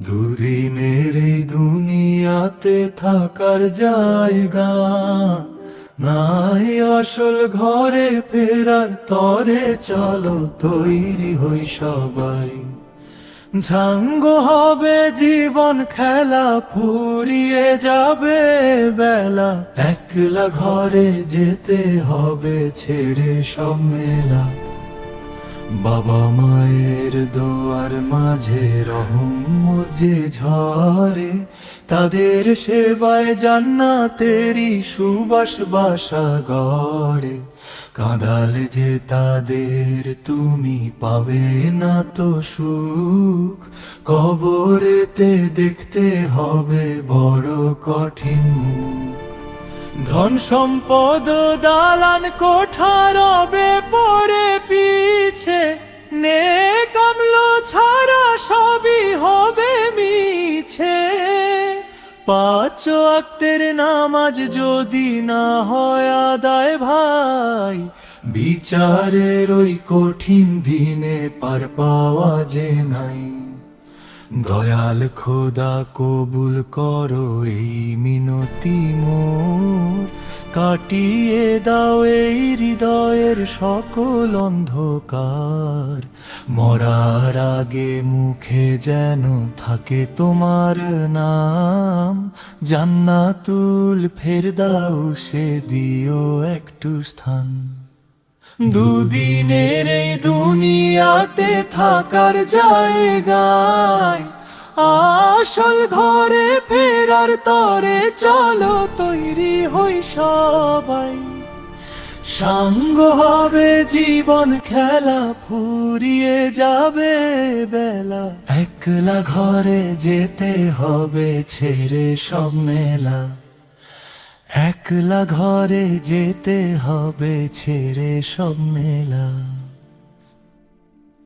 দুদিনের এই দুনিয়াতে থাকার জায়গা নাই। আসল ঘরে ফেরার তরে চলো, তৈরি হই সবাই। ঝাঙ্গ হবে জীবন, খেলা ফুরিয়ে যাবে বেলা। একলা ঘরে যেতে হবে, ছেড়ে সব মেলা। বাবা মায়ের দোয়ার মাঝে রহম যে ঝরে, তাদের সেবায় জান্নাতেরি সুবাস বাসা গড়ে। কাঁদালে যে তাদের তুমি পাবে না তো সুখ, কবরেতে দেখতে হবে বড় কঠিন ধন সম্পদ দালান কোঠা রবে পাঁচ আক্তের নামাজ যদি না হয় আদায় ভাই, বিচারের ওই কঠিন দিনে পার পাওয়া যে নাই। দয়াল খোদা কবুল করো এই মিনতি কাটিয়ে দাও এই হৃদয়ের সকল অন্ধকার। মরার আগে মুখে যেন থাকে তোমার নাম। জান্নাতুল ফেরদাও সে দিও একটু স্থান। দুদিনের এই দুনিয়াতে থাকার জায়গায় আসল ঘরে ফেরার তরে চলো তৈরি হই সবাই। সাঙ্গ হবে, জীবন খেলা ফুরিয়ে যাবে বেলা। একলা ঘরে যেতে হবে, ছেড়ে সব মেলা। একলা ঘরে যেতে হবে, ছেড়ে সব মেলা।